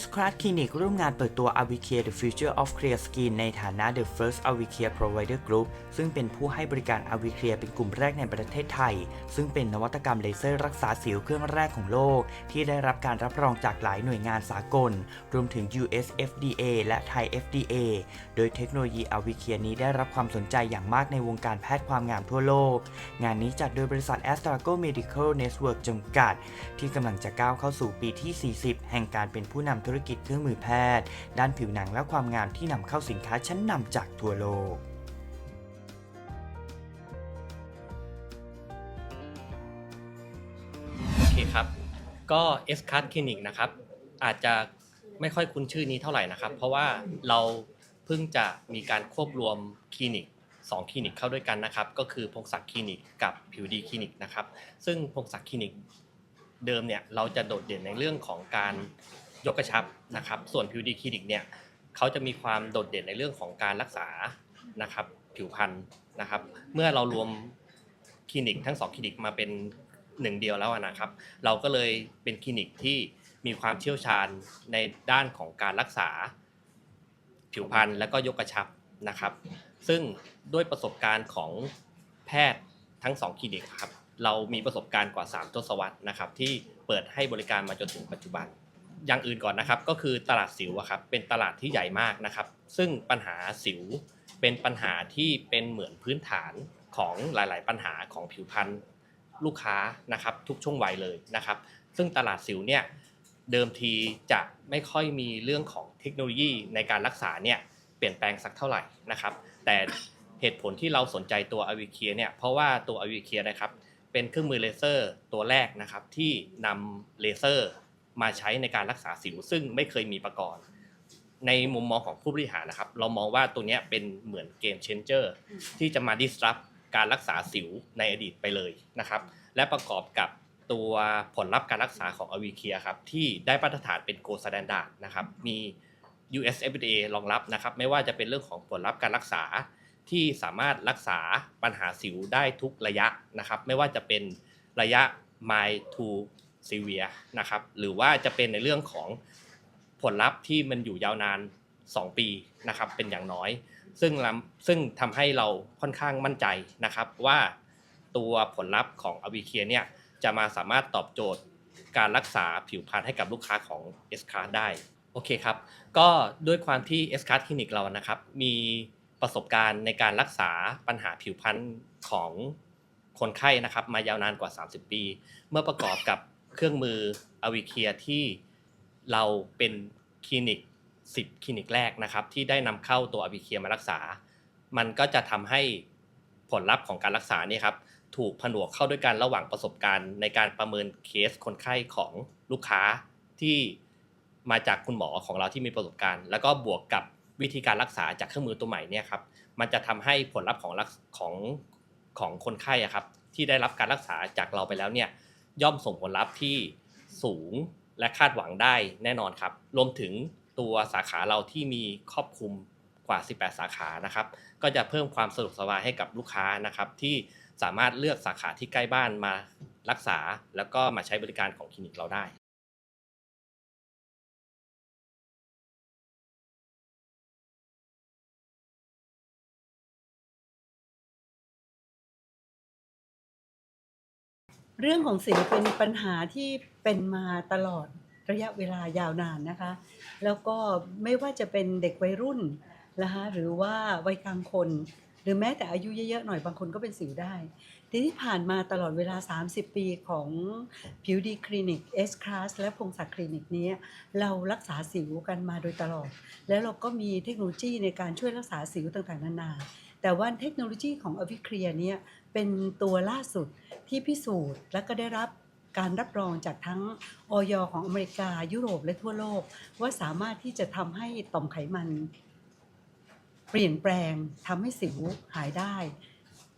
S Class Clinic ร่วมงานเปิดตัว Avicare The Future of Clear Skin ในฐานะ The First Avicare Provider Group ซึ่งเป็นผู้ให้บริการ Avicare เป็นกลุ่มแรกในประเทศไทย ซึ่งเป็นนวัตกรรมเลเซอร์รักษาสิวเครื่องแรกของโลก ที่ได้รับการรับรองจากหลายหน่วยงานสากล รวมถึง US FDA และ Thai FDA โดยเทคโนโลยี Avicare นี้ได้รับความสนใจอย่างมากในวงการแพทย์ความงามทั่วโลก งานนี้จัดโดยบริษัท Astrago Medical Network จำกัด ที่กำลังจะก้าวเข้าสู่ปีที่ 40 แห่งการเป็นผู้นำธุรกิจเครื่องมือแพทย์ ด้านผิวหนังและความงามที่นำเข้าสินค้าชั้นนำจากทั่วโลกโอเคครับ ก็ S Card Clinic นะครับ อาจจะไม่ค่อยคุ้นชื่อนี้เท่าไหร่นะครับ เพราะว่าเราเพิ่งจะมีการควบรวมคลินิก2คลินิกเข้าด้วยกันนะครับ ก็คือพงศักดิ์คลินิกกับผิวดีคลินิกนะครับ ซึ่งพงศักดิ์คลินิกเดิมเนี่ยเราจะโดดเด่นในเรื่องของการ ยกกระชับนะครับ ส่วนผิวดีคลินิกเนี่ยเขาจะมีความโดดเด่นในเรื่องของการรักษานะครับ ผิวพรรณนะครับ เมื่อเรารวมคลินิกทั้งสองคลินิกมาเป็นหนึ่งเดียวแล้วนะครับ เราก็เลยเป็นคลินิกที่มีความเชี่ยวชาญในด้านของการรักษา ผิวพรรณและก็ยกกระชับนะครับ ซึ่งด้วยประสบการณ์ของแพทย์ทั้งสองคลินิกครับเรามีประสบการณ์กว่า 3 ทศวรรษนะครับที่เปิดให้บริการมาจนถึงปัจจุบัน อย่างอื่นก่อนนะครับ ก็คือตลาดสิวครับเป็นตลาดที่ใหญ่มากนะครับ ซึ่งปัญหาสิวเป็นปัญหาที่เป็นเหมือนพื้นฐานของหลาย ๆ ปัญหาของผิวพรรณลูกค้านะครับทุกช่วงวัยเลยนะครับ ซึ่งตลาดสิวเนี่ยเดิมทีจะไม่ค่อยมีเรื่องของเทคโนโลยีในการรักษาเนี่ยเปลี่ยนแปลงสักเท่าไหร่นะครับ แต่เหตุผลที่เราสนใจตัวอวิเคียเนี่ยเพราะว่าตัวอวิเคียนะครับเป็นเครื่องมือเลเซอร์ตัวแรกนะครับที่นำเลเซอร์ มาใช้ในการรักษาสิวซึ่งไม่เคยมีมาก่อน ในมุมมองของผู้บริหารนะครับ เรามองว่าตัวเนี้ยเป็นเหมือนเกมเชนเจอร์ที่จะมา disrupt การรักษาสิวในอดีตไปเลยนะครับ และประกอบกับตัวผลลัพธ์การรักษาของ a v i c a r e ครับที่ได้มาตรฐานเป็น Gold Standard นะครับมี US FDA รองรับนะครับ ไม่ว่าจะเป็นเรื่องของผลลัพธ์การรักษาที่สามารถรักษาปัญหาสิวได้ทุกระยะนะครับ ไม่ว่าจะเป็นระยะ mild to severe นะครับหรือว่าจะเป็นในเรื่องของผลลัพธ์ที่มันอยู่ยาวนาน 2 ปีนะครับเป็นอย่างน้อย ซึ่งลำซึ่งทำให้เราค่อนข้างมั่นใจนะครับว่าตัวผลลัพธ์ของอวิเคียเนี่ยจะมาสามารถตอบโจทย์การรักษาผิวพรรณให้กับลูกค้าของ s c a r ได้โอเคครับ ก็ด้วยความที่ s c a r คลินิกเรานะครับ มีประสบการณ์ในการรักษาปัญหาผิวพรรณของคนไข้นะครับ มายาวนานกว่า 30 ปี เมื่อประกอบกับ เครื่องมืออวิเคียที่เราเป็นคลินิก 10 คลินิกแรกนะครับ ที่ได้นำเข้าตัวอวิเคียมารักษา มันก็จะทำให้ผลลัพธ์ของการรักษาเนี่ยครับถูกผนวกเข้าด้วยกันระหว่างประสบการณ์ในการประเมินเคสคนไข้ของลูกค้าที่มาจากคุณหมอของเราที่มีประสบการณ์ แล้วก็บวกกับวิธีการรักษาจากเครื่องมือตัวใหม่เนี่ยครับมันจะทำให้ผลลัพธ์ของรักของของคนไข้อะครับที่ได้รับการรักษาจากเราไปแล้วเนี่ย ย่อมส่งผลลัพธ์ที่สูงและคาดหวังได้แน่นอนครับ รวมถึงตัวสาขาเราที่มีครอบคลุมกว่า 18 สาขานะครับ ก็จะเพิ่มความสะดวกสบายให้กับลูกค้านะครับ ที่สามารถเลือกสาขาที่ใกล้บ้านมารักษา แล้วก็มาใช้บริการของคลินิกเราได้ เรื่องของสิวเป็นปัญหาที่เป็นมาตลอดระยะเวลายาวนานนะคะ แล้วก็ไม่ว่าจะเป็นเด็กวัยรุ่นนะคะหรือว่าวัยกลางคน หรือแม้แต่อายุเยอะๆหน่อยบางคนก็เป็นสิวได้ ทีนี้ผ่านมาตลอดเวลา 30 ปีของผิวดีคลินิก S Class และพงศักดิ์คลินิกนี้ เรารักษาสิวกันมาโดยตลอด แล้วเราก็มีเทคโนโลยีในการช่วยรักษาสิวต่างๆนานา แต่ว่าเทคโนโลยีของอวิเคลียเนี่ยเป็นตัวล่าสุดที่พิสูจน์และก็ได้รับการรับรองจากทั้งออยของอเมริกา ยุโรปและทั่วโลก ว่าสามารถที่จะทำให้ต่อมไขมัน เปลี่ยนแปลงทำให้สิวหายได้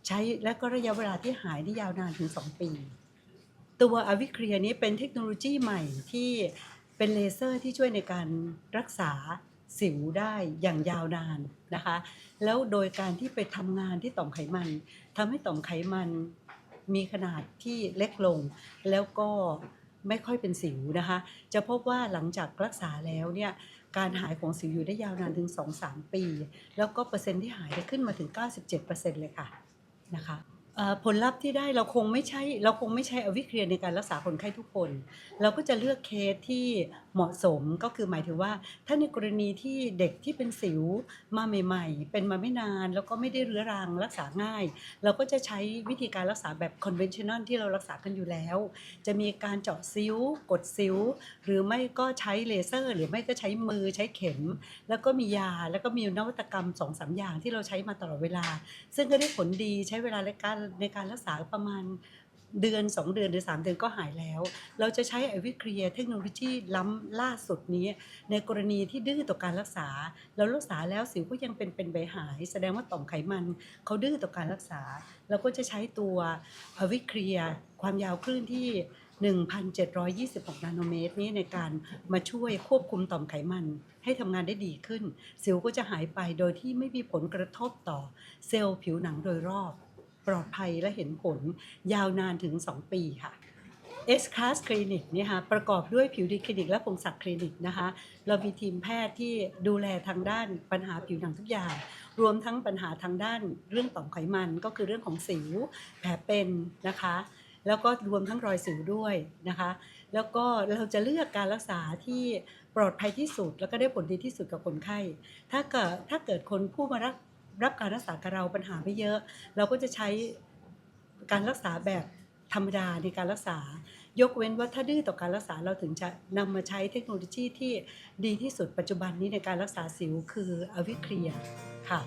ใช้และก็ระยะเวลาที่หายนี่ยาวนานถึง 2 ปี ตัวอวิเคลียนี้เป็นเทคโนโลยีใหม่ที่เป็นเลเซอร์ที่ช่วยในการรักษา สิวได้อย่างยาวนานนะคะ แล้วโดยการที่ไปทำงานที่ต่อมไขมัน ทำให้ต่อมไขมันมีขนาดที่เล็กลง แล้วก็ไม่ค่อยเป็นสิวนะคะ จะพบว่าหลังจากรักษาแล้วเนี่ยการหายของสิวอยู่ได้ยาวนานถึง 2-3 ปี แล้วก็เปอร์เซ็นต์ที่หายได้ขึ้นมาถึง 97%เลยค่ะนะคะผลลัพธ์ที่ได้เราคงไม่ใช่เราคงไม่ใช้อวิเครียในการรักษาคนไข้ทุกคน เราก็จะเลือกเคสที่ เหมาะสมก็คือหมายถึงว่า ถ้าในกรณีที่เด็กที่เป็นสิวมาใหม่ ๆ เป็นมาไม่นาน แล้วก็ไม่ได้เรื้อรังรักษาง่าย เราก็จะใช้วิธีการรักษาแบบ conventional ที่เรารักษากันอยู่แล้ว จะมีการเจาะซิวกดซิวหรือไม่ก็ใช้เลเซอร์ หรือไม่ก็ใช้มือใช้เข็ม แล้วก็มียาแล้วก็มีนวัตกรรมสองสามอย่างที่เราใช้มาตลอดเวลา ซึ่งก็ได้ผลดีใช้เวลาในการในการรักษาประมาณ เดือน 2 เดือนหรือ 3 เดือนก็หายแล้ว เราจะใช้ไอวิเคลียเทคโนโลยีล้ำล่าสุดนี้ ในกรณีที่ดื้อต่อการรักษาเรารักษาแล้วสิวก็ยังเป็นเป็นใบหาย แสดงว่าต่อมไขมันเขาดื้อต่อการรักษา เราก็จะใช้ตัวไอวิเคลียความยาวคลื่นที่1,726 นาโนเมตรนี้ในการมาช่วยควบคุมต่อมไขมัน ให้ทำงานได้ดีขึ้น สิวก็จะหายไปโดยที่ไม่มีผลกระทบต่อเซลล์ผิวหนังโดยรอบ ปลอดภัยและเห็นผลยาวนานถึง 2 ปีค่ะ S Class Clinic เนี่ยค่ะประกอบด้วยผิวดีคลินิกและพงศักดิ์คลินิกนะคะเรามีทีมแพทย์ที่ดูแลทางด้านปัญหาผิวหนังทุกอย่าง รวมทั้งปัญหาทางด้านเรื่องต่อมไขมันก็คือเรื่องของสิวแผลเป็นนะคะ แล้วก็รวมทั้งรอยสิวด้วยนะคะ แล้วก็เราจะเลือกการรักษาที่ปลอดภัยที่สุด แล้วก็ได้ผลดีที่สุดกับคนไข้ ถ้าเกิดถ้าเกิดคนผู้มารับ รับการรักษากับเราปัญหาไม่เยอะ เราก็จะใช้การรักษาแบบธรรมดาในการรักษา ยกเว้นว่าถ้าดื้อต่อการรักษาเราถึงจะนำมาใช้เทคโนโลยีที่ดีที่สุดปัจจุบันนี้ในการรักษาสิวคืออวิเคลียค่ะ